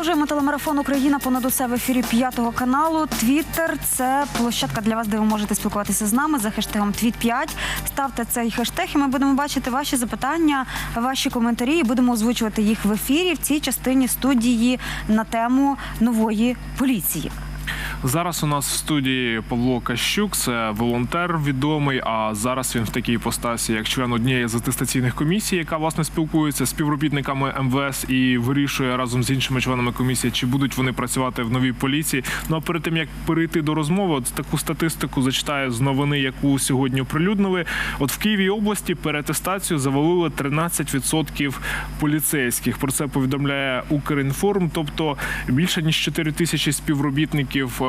Продовжуємо телемарафон Україна понад усе в ефірі п'ятого каналу. Твіттер це площадка для вас, де ви можете спілкуватися з нами за хештегом твіт 5 Ставте цей хештег, і ми будемо бачити ваші запитання, ваші коментарі. і Будемо озвучувати їх в ефірі в цій частині студії на тему нової поліції. Зараз у нас в студії Павло Кащук, це волонтер відомий. А зараз він в такій постасі, як член однієї з атестаційних комісій, яка власне спілкується з співробітниками МВС і вирішує разом з іншими членами комісії, чи будуть вони працювати в новій поліції. Ну а перед тим як перейти до розмови, от таку статистику зачитаю з новини, яку сьогодні оприлюднили. От в Києві області переатестацію завалили 13% поліцейських. Про це повідомляє Укрінформ. Тобто більше ніж 4 тисячі співробітників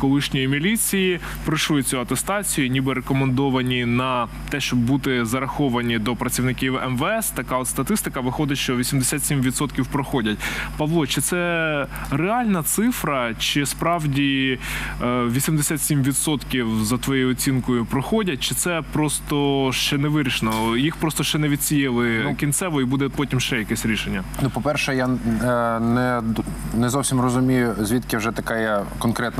колишньої міліції пройшли цю атестацію, ніби рекомендовані на те, щоб бути зараховані до працівників МВС. Така от статистика виходить, що 87% проходять. Павло, чи це реальна цифра, чи справді е, 87% за твоєю оцінкою проходять, чи це просто ще не вирішено? Їх просто ще не відсіяли кінцево, і буде потім ще якесь рішення. Ну, по-перше, я е, не, не зовсім розумію, звідки вже така є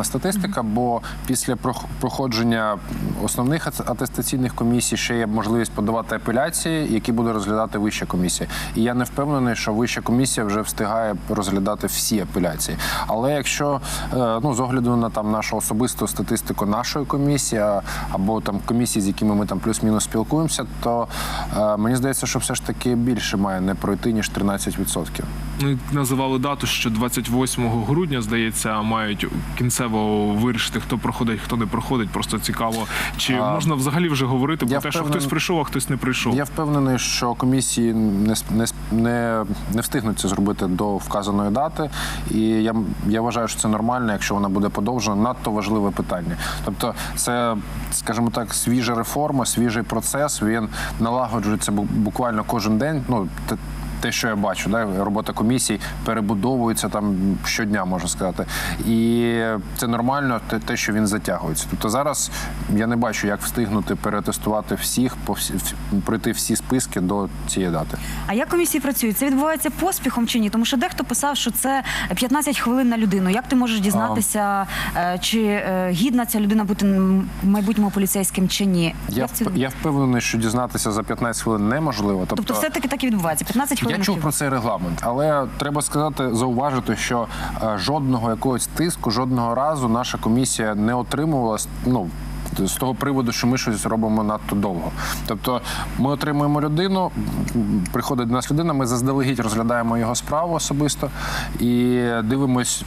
конкретна статистика, бо після прох- проходження основних ат- атестаційних комісій ще є можливість подавати апеляції, які буде розглядати вища комісія. І я не впевнений, що вища комісія вже встигає розглядати всі апеляції. Але якщо е, ну з огляду на там нашу особисту статистику нашої комісії або там комісії, з якими ми там плюс-мінус спілкуємося, то е, мені здається, що все ж таки більше має не пройти ніж 13%. Ну, називали дату, що 28 грудня, здається, мають кінцево вирішити, хто проходить, хто не проходить. Просто цікаво, чи А, можна взагалі вже говорити про те, що хтось прийшов, а хтось не прийшов. Я впевнений, що комісії не, не, не, не встигнуть це зробити до вказаної дати. І я, я вважаю, що це нормально, якщо вона буде подовжена. Надто важливе питання. Тобто, це, скажімо так, свіжа реформа, свіжий процес. Він налагоджується бу- буквально кожен день. Ну, те- що я бачу, да, робота комісій перебудовується там щодня, можна сказати. І це нормально, те, що він затягується. Тобто зараз я не бачу, як встигнути перетестувати всіх, пройти всі списки до цієї дати. А як комісії працюють? Це відбувається поспіхом чи ні? Тому що дехто писав, що це 15 хвилин на людину. Як ти можеш дізнатися, е, чи е, гідна ця людина бути майбутньому поліцейським чи ні? Я, я впевнений, що дізнатися за 15 хвилин неможливо. Тобто, все таки так і відбувається. 15 хвилин. Я чув про цей регламент, але треба сказати, зауважити, що е, жодного якогось тиску, жодного разу наша комісія не отримувала ну. З того приводу, що ми щось робимо надто довго. Тобто ми отримуємо людину, приходить до нас людина, ми заздалегідь розглядаємо його справу особисто і дивимось,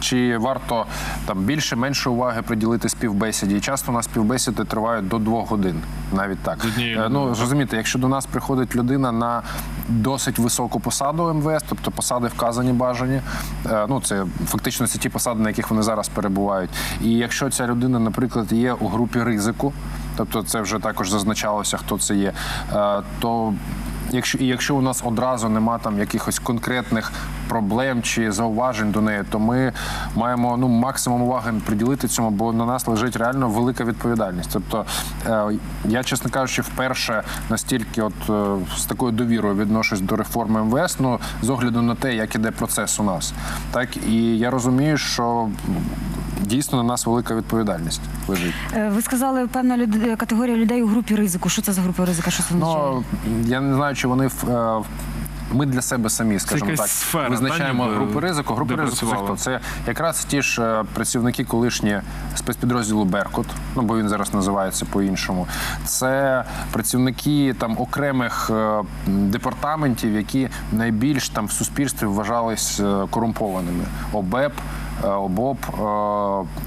чи варто там більше, менше уваги приділити співбесіді. І часто у нас співбесіди тривають до двох годин, навіть так. Е, Ну зрозумієте, якщо до нас приходить людина на досить високу посаду МВС, тобто посади вказані бажані, е, ну це фактично це ті посади, на яких вони зараз перебувають. І якщо ця людина, наприклад, є у групі ризику, тобто це вже також зазначалося, хто це є, е, то Якщо і якщо у нас одразу нема там якихось конкретних проблем чи зауважень до неї, то ми маємо ну максимум уваги приділити цьому, бо на нас лежить реально велика відповідальність. Тобто е, я, чесно кажучи, вперше настільки, от е, з такою довірою відношусь до реформи МВС, ну з огляду на те, як іде процес у нас, так і я розумію, що дійсно на нас велика відповідальність лежить. Е, Ви сказали певна люд... категорія людей у групі ризику. Що це за група ризику? Що це означає? Ну я не знаю, чи вони в. е, Ми для себе самі, скажімо так, сфера, визначаємо та, групи ризику. Групи ризику це хто? Це якраз ті ж е, працівники колишні спецпідрозділу Беркут, ну бо він зараз називається по-іншому. Це працівники там окремих е, департаментів, які найбільш там в суспільстві вважались е, корумпованими. ОБЕП, е, ОБОП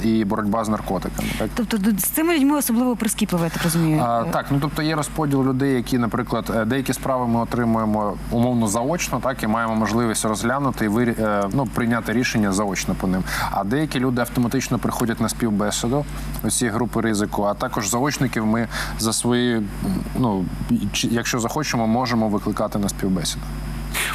е, і боротьба з наркотиками. Так? Тобто з цими людьми особливо прискіпливо, я так розумію. А, так, ну тобто є розподіл людей, які, наприклад, е, деякі справи ми отримуємо умовно заочно, так і маємо можливість розглянути і вирі... е, ну, прийняти рішення заочно по ним. А деякі люди автоматично приходять на співбесіду усі групи ризику. А також заочників ми за свої, ну якщо захочемо, можемо викликати на співбесіду.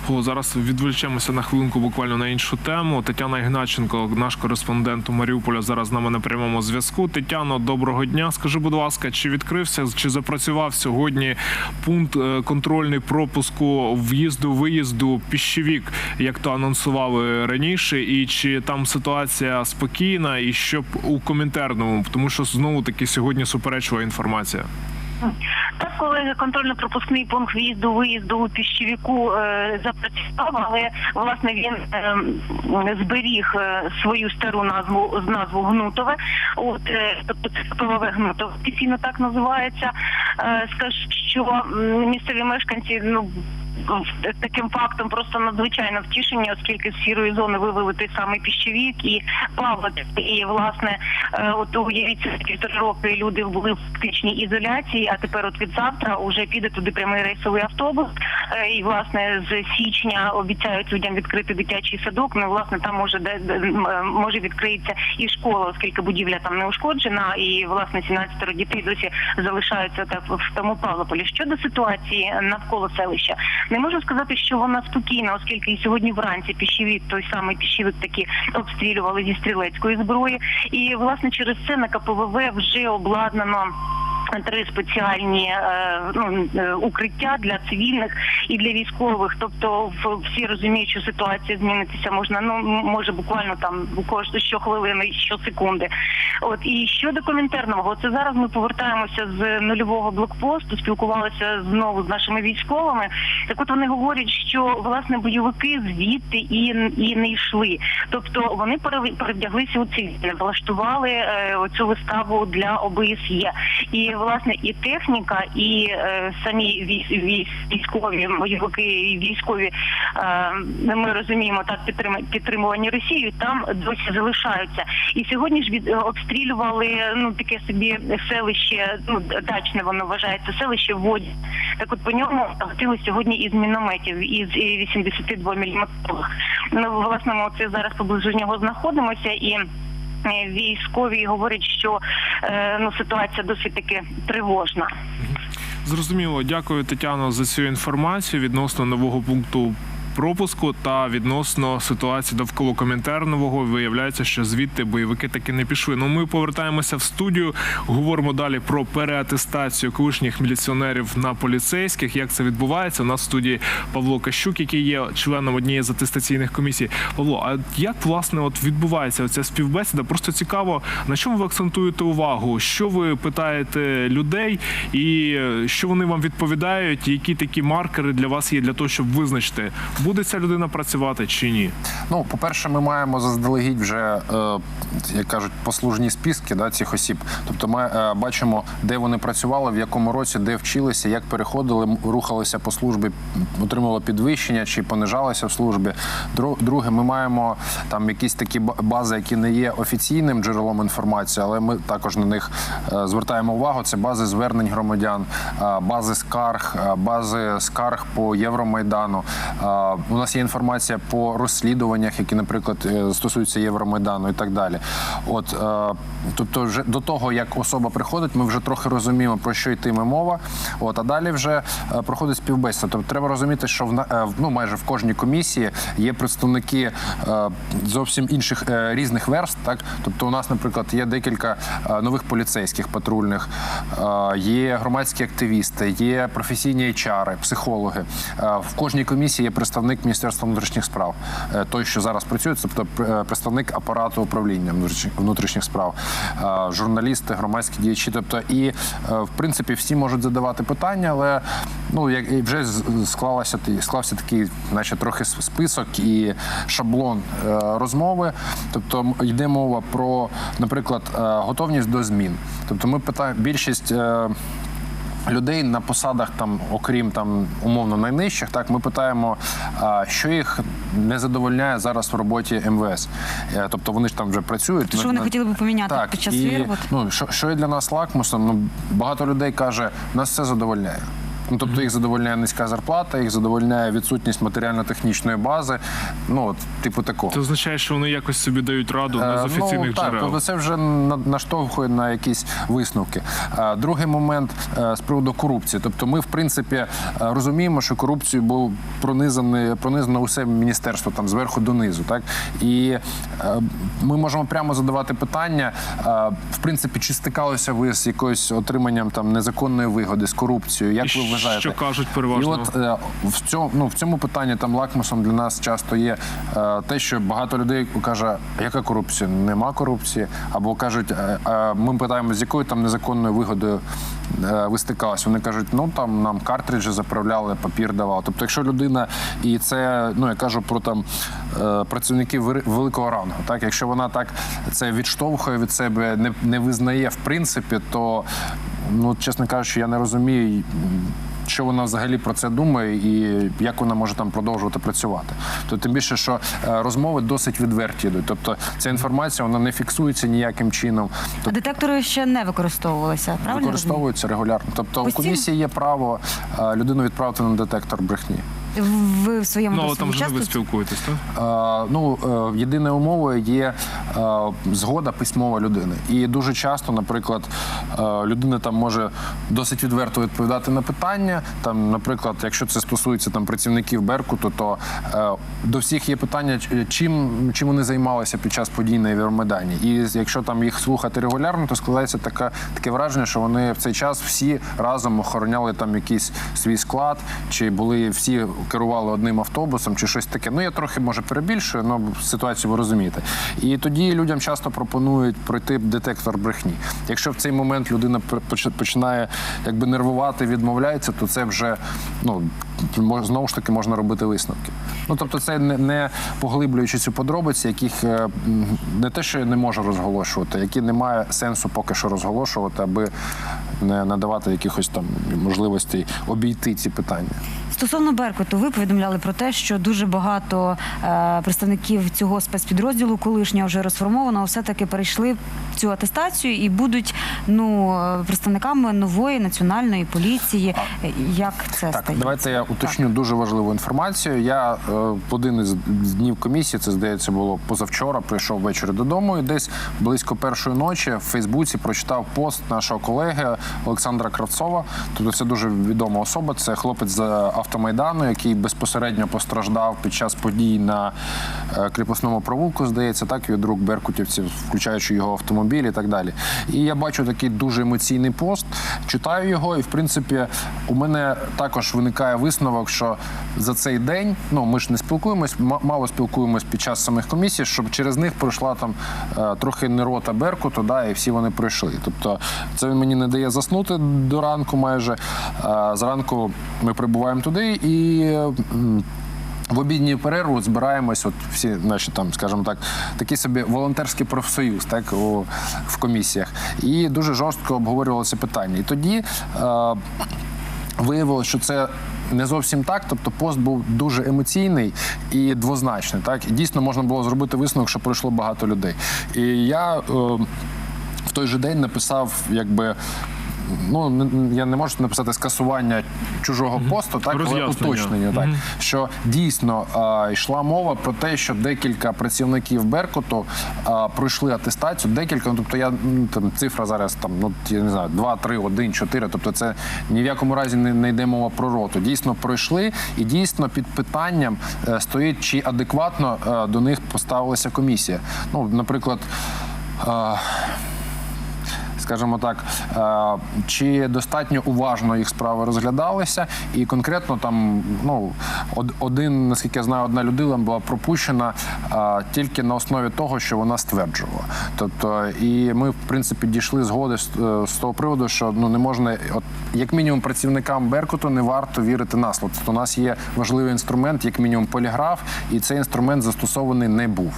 О, зараз відволічемося на хвилинку буквально на іншу тему. Тетяна Ігначенко, наш кореспондент у Маріуполя, зараз з нами на прямому зв'язку. Тетяно, доброго дня. Скажи, будь ласка, чи відкрився, чи запрацював сьогодні пункт е, контрольний пропуску в'їзду виїзду піщевік, як то анонсували раніше, і чи там ситуація спокійна, і щоб у коментарному, тому що знову таки сьогодні суперечлива інформація. Так, колеги, контрольно-пропускний пункт в'їзду виїзду у піщовіку е, запрацював, але власне він е, зберіг е, свою стару назву з назву Гнутове. От е, тобто це пилове Гнутове офіційно так називається. Е, скажу, що місцеві мешканці ну. В- Таким фактом просто надзвичайно втішені, оскільки з сірої зони вивели той самий піщевік і Павлик. І власне, е, от уявіть собі, півтора роки люди були в фактичній ізоляції, а тепер от від завтра вже піде туди прямий рейсовий автобус. Е, І власне з січня обіцяють людям відкрити дитячий садок. Ну власне там може де, е, може відкриється і школа, оскільки будівля там не ушкоджена, і власне 17 дітей досі залишаються так в тому Павлополі. Щодо ситуації навколо селища, не можу сказати, що вона спокійна, оскільки і сьогодні вранці пішові той самий піщевик таки обстрілювали зі стрілецької зброї, і власне через це на КПВВ вже обладнано. Три спеціальні е, ну, е, укриття для цивільних і для військових. Тобто, всі розуміють, що ситуація змінитися можна. Ну може буквально там кожну щохвилини, щосекунди. От і щодо коментарного, це зараз ми повертаємося з нульового блокпосту, спілкувалися знову з нашими військовими. Так от вони говорять, що власне бойовики звідти і, і не йшли. Тобто вони пере- перевдяглися у цивільне, влаштували е, оцю виставу для ОБСЄ. І власне і техніка, і е, самі військ, військ, військові бойовики військові е, ми розуміємо так підтрим- підтримувані Росією, там досі залишаються. І сьогодні ж від обстрілювали ну таке собі селище, ну дачне воно вважається селище Воді. Так от по ньому гатили сьогодні із мінометів із 82 мм. Ну власне, ми це зараз поблизу нього знаходимося і. Військові говорять, що е, ну ситуація досить таки тривожна. Зрозуміло, дякую Тетяно за цю інформацію відносно нового пункту. Пропуску та відносно ситуації довкола коментарного виявляється, що звідти бойовики таки не пішли. Ну ми повертаємося в студію. Говоримо далі про переатестацію колишніх міліціонерів на поліцейських. Як це відбувається? У нас в студії Павло Кащук, який є членом однієї з атестаційних комісій. Павло, а як власне от відбувається оця співбесіда? Просто цікаво, на чому ви акцентуєте увагу? Що ви питаєте людей, і е, що вони вам відповідають? Які такі маркери для вас є для того, щоб визначити, буде ця людина працювати чи ні? Ну, по-перше, ми маємо заздалегідь вже, е, як кажуть, послужні списки да, цих осіб. Тобто ми е, бачимо, де вони працювали, в якому році, де вчилися, як переходили, рухалися по службі, отримували підвищення чи понижалися в службі. Дру- Друге, ми маємо там якісь такі ба- бази, які не є офіційним джерелом інформації, але ми також на них е, звертаємо увагу. Це бази звернень громадян, бази скарг, бази скарг по Євромайдану. У нас є інформація по розслідуваннях, які, наприклад, е, стосуються Євромайдану і так далі. От е, тобто, вже до того, як особа приходить, ми вже трохи розуміємо про що йтиме мова. От а далі вже е, проходить співбесіда. Тобто треба розуміти, що в ну майже в кожній комісії є представники зовсім інших різних верст. Так, тобто, у нас, наприклад, є декілька нових поліцейських патрульних, є громадські активісти, є професійні HR, психологи. В кожній комісії є представник Міністерства внутрішніх справ, е, той, що зараз працює, тобто е, представник апарату управління внутрішніх- справ, е, журналісти, громадські діячі. Тобто, і в принципі всі можуть задавати питання, але ну як вже склалася склався такий, наче трохи список і шаблон розмови. Тобто йде мова про, наприклад, готовність до змін. Тобто, ми питаємо більшість. Людей на посадах, там, окрім там умовно найнижчих, так ми питаємо, що їх не задовольняє зараз в роботі МВС. Е, Тобто вони ж там вже працюють. Що вони хотіли би поміняти так, під час і, роботи? Ну що, що є для нас лакмусом? Ну багато людей каже, нас все задовольняє. Ну тобто їх задовольняє низька зарплата, їх задовольняє відсутність матеріально-технічної бази. Ну от типу такого. Це означає, що вони якось собі дають раду Е, не з офіційних ну, так, джерел. тобто це вже наштовхує на якісь висновки. Е, Другий момент е, з приводу корупції. Тобто, ми, в принципі, е, розуміємо, що корупцію було пронизане, пронизано усе міністерство там зверху донизу. Так і е, ми можемо прямо задавати питання. е, В принципі, чи стикалися ви з якоюсь отриманням там незаконної вигоди, з корупцією? Як ви вважаєте? що кажуть І переважно? от е, в цьому ну в цьому питанні там лакмусом для нас часто є е, те, що багато людей каже, яка корупція? Нема корупції, або кажуть, е, е, ми питаємо, з якою там незаконною вигодою е, ви стикалися. Вони кажуть, ну там нам картриджі заправляли, папір давали. Тобто, якщо людина і це, ну я кажу про там е, працівників великого рангу, так якщо вона так це відштовхує від себе, не, не визнає в принципі, то ну чесно кажучи, я не розумію. Що вона взагалі про це думає, і як вона може там продовжувати працювати? То тим більше, що е, розмови досить відверті йдуть. Тобто ця інформація вона не фіксується ніяким чином. Тобто Детектори ще не використовувалися, правильно? використовуються регулярно. Тобто у комісії є право е, людину відправити на детектор брехні. Ви в своєму Ну, але там же не ви спілкуєтесь, так? Е, ну, е, єдиною умовою є е, згода письмова людини. І дуже часто, наприклад, е, людина там може досить відверто відповідати на питання. Там, наприклад, якщо це стосується там працівників Беркуту, то е, до всіх є питання, ч- чим, чим вони займалися під час подій на Євромайдані. І якщо там їх слухати регулярно, то складається така таке враження, що вони в цей час всі разом охороняли там якийсь свій склад, чи були всі керували одним автобусом, чи щось таке. Ну я трохи може перебільшую, але ситуацію ви розумієте. І тоді людям часто пропонують пройти детектор брехні. Якщо в цей момент людина починає якби нервувати, відмовляється, то це вже ну знову ж таки можна робити висновки. Ну тобто, це не, не поглиблюючи цю подробиці, яких е, не те, що я не можу розголошувати, які немає сенсу поки що розголошувати, аби не надавати якихось там можливостей обійти ці питання. Стосовно Беркуту, ви повідомляли про те, що дуже багато е, представників цього спецпідрозділу, колишнього вже розформованого, все-таки перейшли цю атестацію і будуть ну представниками нової національної поліції. Як це Так, стає? давайте я уточню дуже важливу інформацію. Я е, в один із днів комісії, це здається було позавчора, прийшов ввечері додому і десь близько першої ночі в Фейсбуці прочитав пост нашого колеги Олександра Кравцова. Тобто це дуже відома особа. Це хлопець з автомайдану, який безпосередньо постраждав під час подій на е, кріпосному провулку, здається, так від рук беркутівців, включаючи його автомобіль і так далі. І я бачу такий дуже емоційний пост, читаю його, і в принципі у мене також виникає висновок, що за цей день ну ми ж не спілкуємось, мало спілкуємось під час самих комісій, щоб через них пройшла там е, трохи не рота Беркуту, да, і всі вони пройшли. Тобто це мені не дає заснути до ранку майже. Е, Зранку ми прибуваємо туди і. В обідню перерву збираємось, от всі наші там, скажімо так, такий собі волонтерський профсоюз, так у в комісіях, і дуже жорстко обговорювалося питання. І тоді е, виявилося, що це. Не зовсім так, тобто пост був дуже емоційний і двозначний. Так і дійсно можна було зробити висновок, що пройшло багато людей. І я е, в той же день написав, якби. Ну, не- я не можу написати скасування чужого посту, так але уточнення, так що дійсно а, йшла мова про те, що декілька працівників Беркуту а, пройшли атестацію. Декілька, ну тобто я ну, там цифра зараз там, ну я не знаю, 2, 3, 1, 4, Тобто, це ні в якому разі не, не йде мова про роту. Дійсно пройшли, і дійсно під питанням е, стоїть, чи адекватно е, до них поставилася комісія. Ну, наприклад. е, скажімо так, е, чи достатньо уважно їх справи розглядалися, і конкретно там ну один, наскільки я знаю, одна людина була пропущена е, тільки на основі того, що вона стверджувала. Тобто, і ми в принципі дійшли згоди з, е, того приводу, що ну не можна, от як мінімум, працівникам Беркуту не варто вірити на слово. Тобто, у нас є важливий інструмент, як мінімум, поліграф, і цей інструмент застосований не був.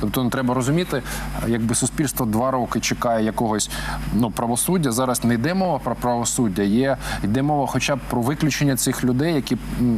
Тобто, ну, треба розуміти, якби суспільство два роки чекає якогось ну правосуддя. Зараз не йде мова про правосуддя, є йде мова, хоча б про виключення цих людей, які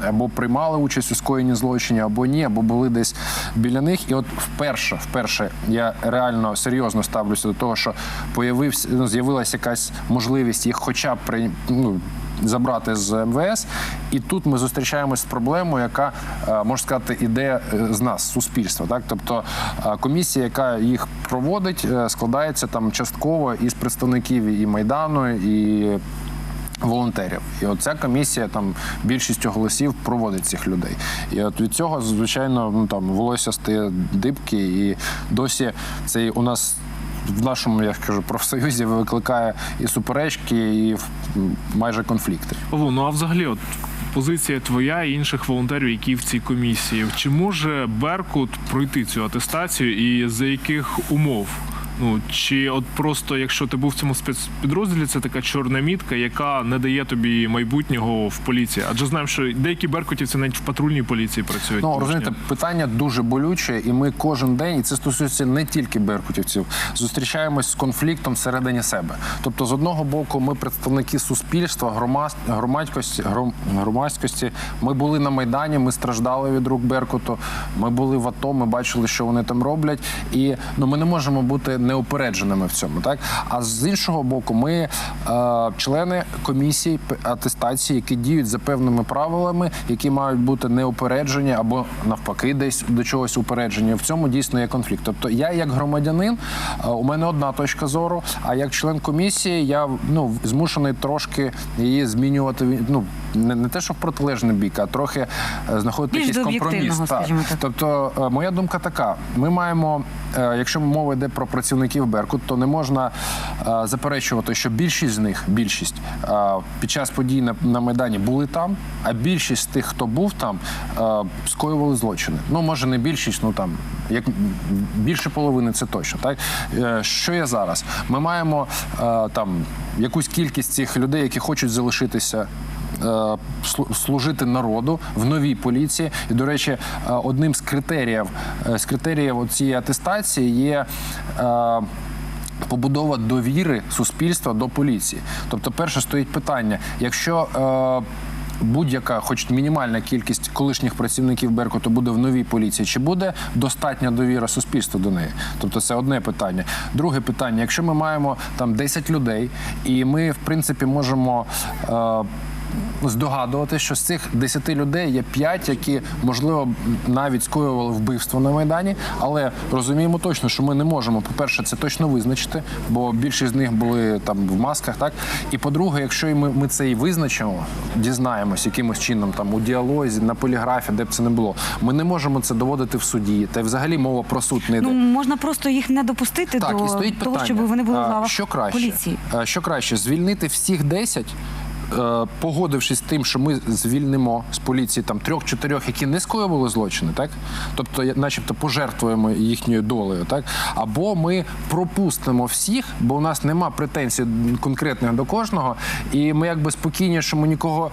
або приймали участь у скоєнні злочинів, або ні, або були десь біля них. І от вперше, вперше я реально серйозно ставлюся до того, що появився ну, з'явилася якась можливість їх, хоча б при ну. Забрати з МВС. І тут ми зустрічаємось з проблемою, яка е, можна сказати іде е, з нас, суспільства. Так, тобто е, комісія, яка їх проводить, складається там частково із представників і майдану, і волонтерів. І от ця комісія там більшістю голосів проводить цих людей. І от від цього, звичайно, ну там волосся стає дибки, і досі цей у нас. В нашому, я кажу, профсоюзі викликає і суперечки, і майже конфлікти. Павло, ну а взагалі, от позиція твоя і інших волонтерів, які в цій комісії, чи може Беркут пройти цю атестацію і за яких умов? Ну чи от просто якщо ти був в цьому спецпідрозділі, це така чорна мітка, яка не дає тобі майбутнього в поліції? Адже знаємо, що деякі беркутівці навіть в патрульній поліції працюють. Ну розумієте, питання дуже болюче, і ми кожен день, і це стосується не тільки беркутівців, зустрічаємось з конфліктом всередині себе. Тобто, з одного боку, ми представники суспільства, громад, громадськості, гром- громадськості. Ми були на майдані, ми страждали від рук Беркуту. Ми були в АТО, ми бачили, що вони там роблять, і ну ми не можемо бути неупередженими в цьому. Так а з іншого боку, ми е, члени комісії атестації, які діють за певними правилами, які мають бути неупереджені або навпаки, десь до чогось упереджені. В цьому дійсно є конфлікт. Тобто, я як громадянин, е, у мене одна точка зору. А як член комісії, я ну змушений трошки її змінювати. Ну не, не те, що в протилежний бік, а трохи е, знаходити Більш якийсь компроміс. Так. так. Тобто, е, моя думка така: ми маємо, е, якщо мова йде про працівників Беркут, то не можна е, заперечувати, що більшість з них, більшість е, під час подій на, майдані були там, а більшість тих, хто був там, е, скоювали злочини. Ну може не більшість, ну там як більше половини, це точно. Так що є зараз? Ми маємо там якусь кількість цих людей, які хочуть залишитися служити народу в новій поліції. І, до речі, е, одним з критеріїв е, з критеріїв цієї атестації є. е, Побудова довіри суспільства до поліції. Тобто, перше стоїть питання: якщо е, будь-яка, хоч мінімальна кількість колишніх працівників Беркуту буде в новій поліції, чи буде достатня довіра суспільства до неї? Тобто, це одне питання. Друге питання: якщо ми маємо там 10 людей, і ми, в принципі, можемо. Е, здогадувати, що з цих 10 людей є 5, які можливо навіть скоювали вбивство на майдані, але розуміємо точно, що ми не можемо. По-перше, це точно визначити, бо більшість з них були там в масках. Так і по-друге, якщо і ми, ми це і визначимо, дізнаємось якимось чином там у діалозі, на поліграфі, де б це не було. Ми не можемо це доводити в суді. Та й взагалі мова про суд не йде. Ну можна просто їх не допустити Так, до і стоїть того, питання, щоб вони були в лавах що краще? поліції. Що краще, звільнити всіх 10, е, погодившись з тим, що ми звільнимо з поліції там трьох-чотирьох, які не скоювали злочини, так? Тобто, начебто, пожертвуємо їхньою долею, так? Або ми пропустимо всіх, бо у нас нема претензій конкретних до кожного, і ми якби спокійні, що ми нікого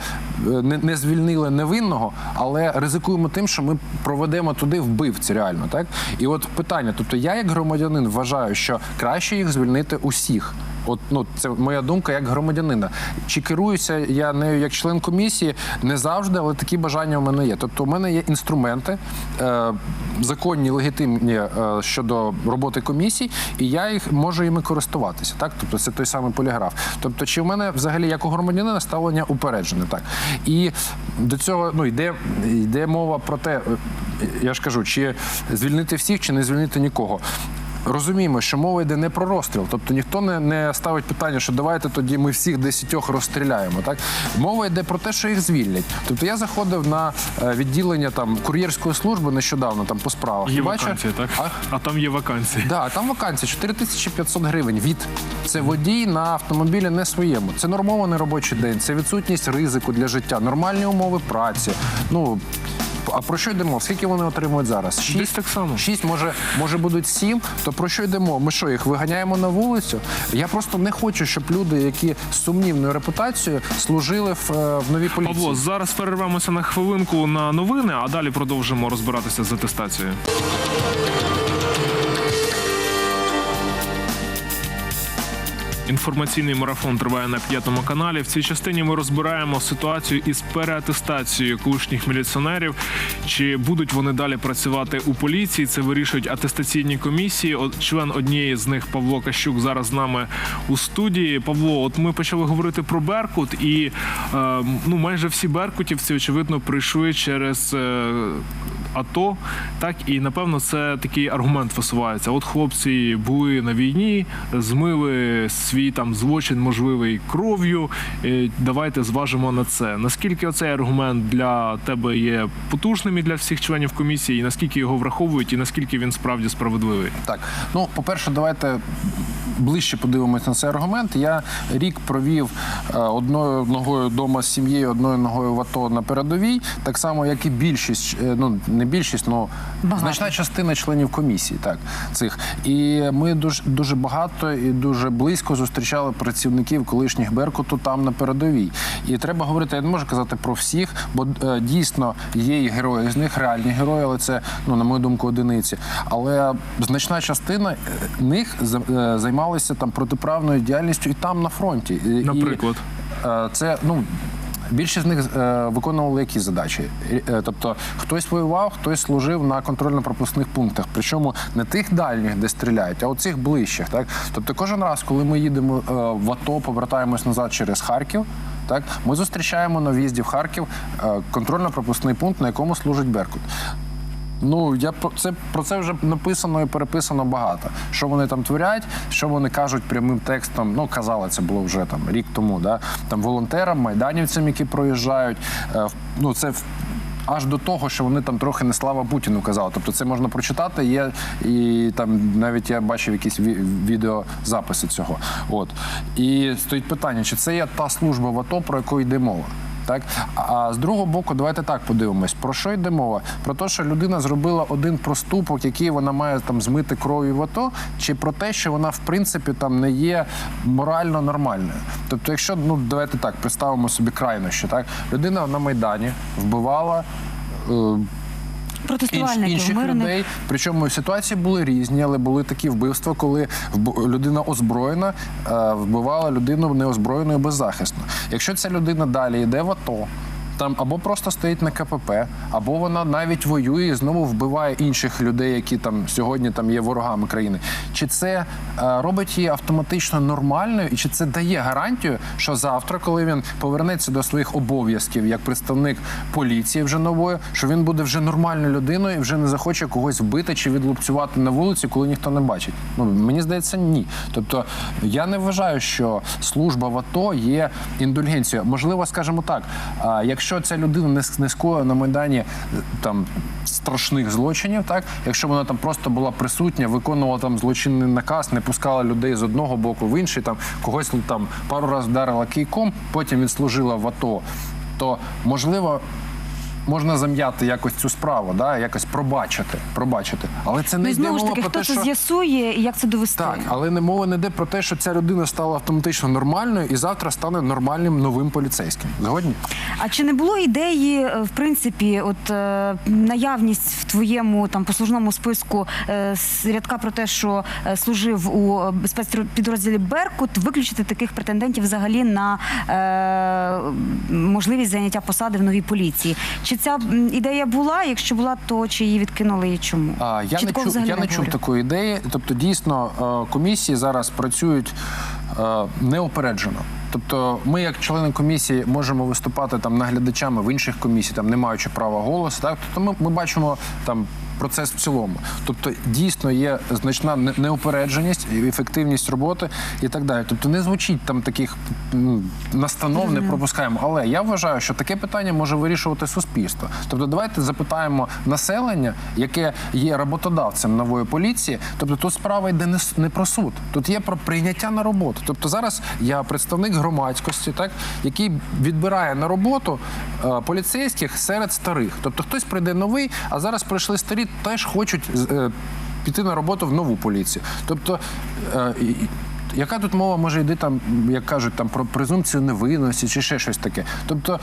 е, не, не звільнили невинного, але ризикуємо тим, що ми проведемо туди вбивці реально, так? І от питання, тобто я як громадянин вважаю, що краще їх звільнити усіх. От ну це моя думка як громадянина. Чи керуюся я нею як член комісії? Не завжди, але такі бажання у мене є. Тобто, у мене є інструменти е, законні, легітимні е, щодо роботи комісій, і я їх можу іми користуватися. Так, тобто це той самий поліграф. Тобто, чи в мене взагалі як у громадянина ставлення упереджене, так і до цього ну йде, йде мова про те, е, я ж кажу, чи звільнити всіх, чи не звільнити нікого. Розуміємо, що мова йде не про розстріл, тобто ніхто не, не ставить питання, що давайте тоді ми всіх десятьох розстріляємо. Так мова йде про те, що їх звільнять. Тобто я заходив на е, відділення там кур'єрської служби нещодавно там по справах. Є вакансія, так? А? А там є вакансії. Да, там вакансія 4500 гривень від. Це водій на автомобілі не своєму. Це нормований робочий день, це відсутність ризику для життя, нормальні умови праці. Ну а про що йдемо? Скільки вони отримують зараз? Шість? Десь так само. Шість, може, може будуть сім. То про що йдемо? Ми що, їх виганяємо на вулицю? Я просто не хочу, щоб люди, які з сумнівною репутацією, служили в, е, в новій поліції. Павло, зараз перервемося на хвилинку на новини, а далі продовжимо розбиратися з атестацією. Інформаційний марафон триває на п'ятому каналі. В цій частині ми розбираємо ситуацію із переатестацією колишніх міліціонерів. Чи будуть вони далі працювати у поліції? Це вирішують атестаційні комісії. Член однієї з них Павло Кащук зараз з нами у студії. Павло, от ми почали говорити про Беркут, і е, ну майже всі беркутівці очевидно прийшли через. АТО, так і напевно це такий аргумент висувається. От хлопці були на війні, змили свій там злочин можливий кров'ю. Давайте зважимо на це. Наскільки оцей аргумент для тебе є потужним і для всіх членів комісії, і наскільки його враховують, і наскільки він справді справедливий? Так, ну по-перше, давайте ближче подивимось на цей аргумент. Я рік провів е, одною ногою вдома з сім'єю, одною ногою в АТО на передовій, так само, як і більшість, е, ну не більшість, але значна частина членів комісії. Так цих і ми дуже дуже багато і дуже близько зустрічали працівників колишніх Беркуту там на передовій. І треба говорити, я не можу казати про всіх, бо е, дійсно є і герої з них реальні герої, але це ну на мою думку одиниці. Але значна частина них за- е, займалися там протиправною діяльністю і там на фронті. І- і, е, це ну. Більшість з них е, виконували які задачі? Е, Тобто хтось воював, хтось служив на контрольно-пропускних пунктах. Причому не тих дальніх, де стріляють, а оцих ближчих. Так? Тобто кожен раз, коли ми їдемо е, в АТО, повертаємось назад через Харків. Так, ми зустрічаємо на в'їзді в Харків е, контрольно-пропускний пункт, на якому служить Беркут. Ну я про це про це вже написано і переписано багато. Що вони там творять, що вони кажуть прямим текстом. Ну казали, це було вже там рік тому. Да там волонтерам, майданівцям, які проїжджають. Е, ну це аж до того, що вони там трохи не слава Путіну казали. Тобто це можна прочитати. Є і там навіть я бачив якісь ві- відеозаписи цього. От і стоїть питання, чи це є та служба в АТО, про яку йде мова. Так, а з другого боку, давайте так подивимось. Про що йде мова? Про те, що людина зробила один проступок, який вона має там змити кров'ю в АТО, чи про те, що вона в принципі там не є морально нормальною. Тобто, якщо ну давайте так представимо собі крайнощі, так людина на майдані вбивала. е, Протестувальників інших мирних. людей. Причому ситуації були різні, але були такі вбивства, коли людина озброєна е, вбивала людину неозброєною беззахисно. Якщо ця людина далі йде в АТО. Там або просто стоїть на КПП, або вона навіть воює і знову вбиває інших людей, які там сьогодні там є ворогами країни. Чи це е, робить її автоматично нормальною, і чи це дає гарантію, що завтра, коли він повернеться до своїх обов'язків як представник поліції вже нової, що він буде вже нормальною людиною і вже не захоче когось вбити чи відлупцювати на вулиці, коли ніхто не бачить? Ну мені здається, ні. Тобто я не вважаю, що служба в АТО є індульгенцією. Можливо, скажімо так, а, якщо ця людина не, скоїла на майдані там страшних злочинів, так якщо вона там просто була присутня, виконувала там злочинний наказ, не пускала людей з одного боку в інший, там когось там пару разів вдарила кийком, потім відслужила в АТО, то можливо. Можна зам'яти якось цю справу, да, якось пробачити, пробачити. Але це не Ну йде знову ж таки, про хто те, це що з'ясує і як це довести? так, але не мова не йде про те, що ця людина стала автоматично нормальною і завтра стане нормальним новим поліцейським. Згодні? А чи не було ідеї, е, в принципі, от е, наявність в твоєму там послужному списку е, рядка про те, що е, служив у е, спецпідрозділі Беркут, виключити таких претендентів взагалі на е, можливість заняття посади в новій поліції? Чи ця ідея була? Якщо була, то чи її відкинули і чому? А, я чи не чув, я не чув такої ідеї. Тобто, дійсно, е, комісії зараз працюють е, неопереджено. Тобто, ми, як члени комісії, можемо виступати там наглядачами в інших комісій, там не маючи права голосу. Так, тобто ми, ми бачимо там. Процес в цілому, тобто дійсно є значна неупередженість, ефективність роботи і так далі. Тобто не звучить там таких настанов, не пропускаємо. Але я вважаю, що таке питання може вирішувати суспільство. Тобто, давайте запитаємо населення, яке є роботодавцем нової поліції. Тобто, тут справа йде не, про суд, тут є про прийняття на роботу. Тобто, зараз я представник громадськості, так який відбирає на роботу е, поліцейських серед старих. Тобто, хтось прийде новий, а зараз прийшли старі, теж хочуть. е, Піти на роботу в нову поліцію. Тобто, е, яка тут мова може йти там, як кажуть, там про презумпцію невинності чи ще щось таке. Тобто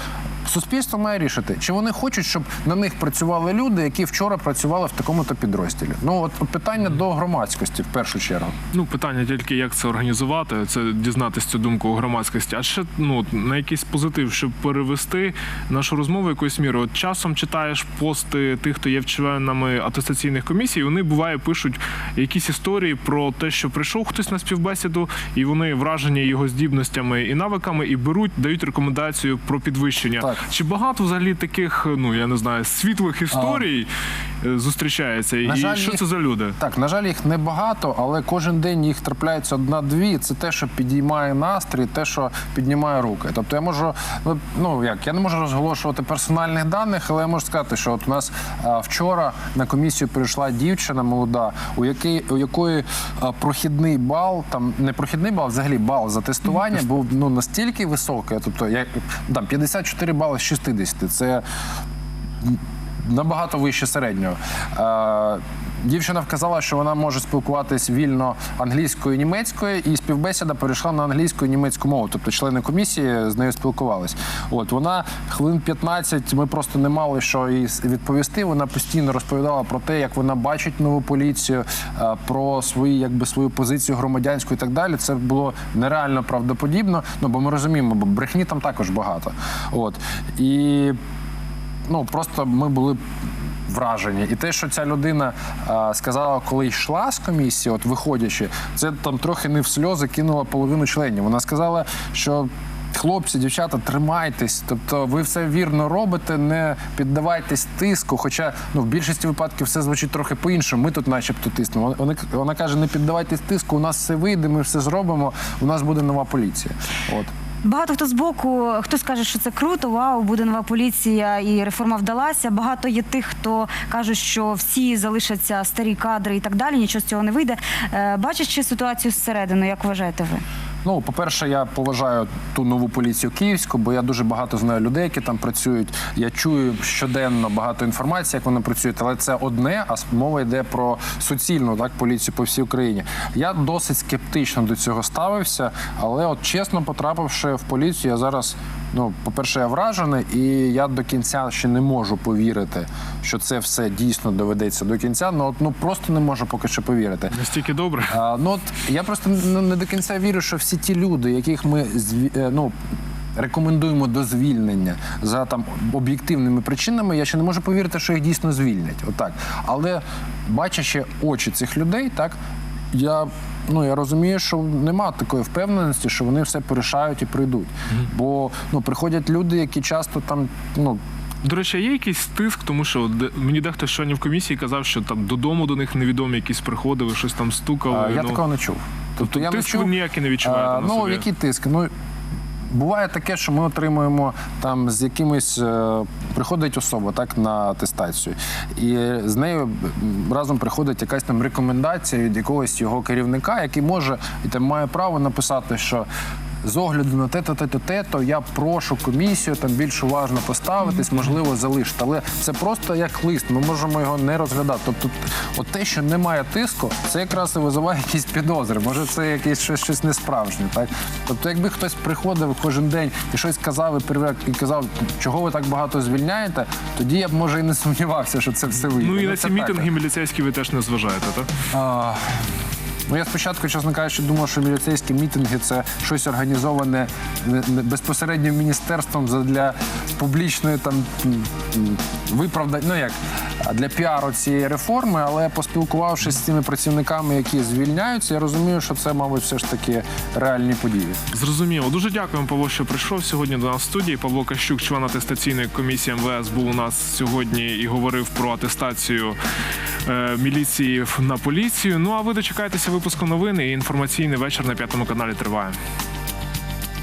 суспільство має рішити, чи вони хочуть, щоб на них працювали люди, які вчора працювали в такому-то підрозділі. Ну от питання до громадськості в першу чергу. Ну, питання тільки, як це організувати, це дізнатися цю думку у громадськості. А ще ну на якийсь позитив, щоб перевести нашу розмову якоюсь мірою. От часом читаєш пости тих, хто є членами атестаційних комісій. Вони буває пишуть якісь історії про те, що прийшов хтось на співбесіду, і вони вражені його здібностями і навиками, і беруть, дають рекомендацію про підвищення. Так. Чи багато взагалі таких, ну я не знаю, світлих історій е, зустрічається? На і жаль, що їх- це за люди? Так, на жаль, їх небагато, але кожен день їх трапляється одна-дві. Це те, що підіймає настрій, те, що піднімає руки. Тобто я можу, ну, ну як я не можу розголошувати персональних даних, але я можу сказати, що от у нас а, вчора на комісію прийшла дівчина молода, у якій у якої а, прохідний бал, там не прохідний бал, взагалі бал за тестування був ну настільки високий. Тобто я там 54 бали з 60. Це набагато вище середнього. Дівчина вказала, що вона може спілкуватись вільно англійською німецькою, і співбесіда перейшла на англійську і німецьку мову. Тобто члени комісії з нею спілкувались. От вона хвилин 15, Ми просто не мали що їй відповісти. Вона постійно розповідала про те, як вона бачить нову поліцію, е, про свої, якби свою позицію громадянську і так далі. Це було нереально правдоподібно. Ну бо ми розуміємо, бо брехні там також багато. От і ну просто ми були вражені. І те, що ця людина а, сказала, коли йшла з комісії, от виходячи, це там трохи не в сльози кинула половину членів. Вона сказала, що. Хлопці, дівчата, тримайтесь, тобто ви все вірно робите, не піддавайтесь тиску. Хоча ну в більшості випадків все звучить трохи по-іншому. Ми тут, начебто, тиснемо. Вона, вона каже: не піддавайтесь тиску, у нас все вийде, ми все зробимо. У нас буде нова поліція. От Багато хто з боку, хтось каже, що це круто, вау, буде нова поліція і реформа вдалася. Багато є тих, хто кажуть, що всі залишаться старі кадри і так далі, нічого з цього не вийде. Бачиш Бачачи ситуацію зсередини, як вважаєте ви? Ну, по-перше, я поважаю ту нову поліцію київську, бо я дуже багато знаю людей, які там працюють. Я чую щоденно багато інформації, як вони працюють, але це одне, а мова йде про суцільну так поліцію по всій Україні. Я досить скептично до цього ставився, але от чесно потрапивши в поліцію, я зараз. Ну, по-перше, я вражений, і я до кінця ще не можу повірити, що це все дійсно доведеться до кінця. Ну от ну просто не можу поки що повірити. Настільки добре. А, ну от я просто не до кінця вірю, що всі ті люди, яких ми е, ну, рекомендуємо до звільнення за там об'єктивними причинами, я ще не можу повірити, що їх дійсно звільнять. Отак. Але бачачи очі цих людей, так я. Ну, я розумію, що нема такої впевненості, що вони все порішають і прийдуть. Бо ну, приходять люди, які часто там ну, До речі, є якийсь тиск, тому що мені дехто щойно в комісії казав, що там додому до них невідомі якісь приходили, щось там стукали. А, я ну, такого не чув. Тобто я не тиск ніякий не відчуваєте А, на ну, собі? який тиск? Ну, буває таке, що ми отримуємо там з якимось. е, Приходить особа так на атестацію, і з нею разом приходить якась там рекомендація від якогось його керівника, який може і там має право написати, що. З огляду на те, то те, то те, то я прошу комісію там більш уважно поставитись, можливо, залишити. Але це просто як лист. Ми можемо його не розглядати. Тобто, от те, що немає тиску, це якраз і визиває якісь підозри. Може, це якесь щось, щось несправжнє. Так? Тобто, якби хтось приходив кожен день і щось казав і перевіряв, і казав, чого ви так багато звільняєте, тоді я б може і не сумнівався, що це все вийде. Ну і на ці мітинги міліцейські ви теж не зважаєте, так? А, Ну, я спочатку, чесно кажучи, думав, що міліцейські мітинги це щось організоване не- не- безпосередньо міністерством для публічної там виправдання, ну як для піару цієї реформи, але поспілкувавшись з цими працівниками, які звільняються, я розумію, що це, мабуть, все ж таки реальні події. Зрозуміло. Дуже дякуємо, Павло, що прийшов сьогодні до нас в студії. Павло Кащук, член атестаційної комісії МВС, був у нас сьогодні і говорив про атестацію е, міліції на поліцію. Ну а ви дочекайтеся випуску новин і інформаційний вечір на п'ятому каналі триває.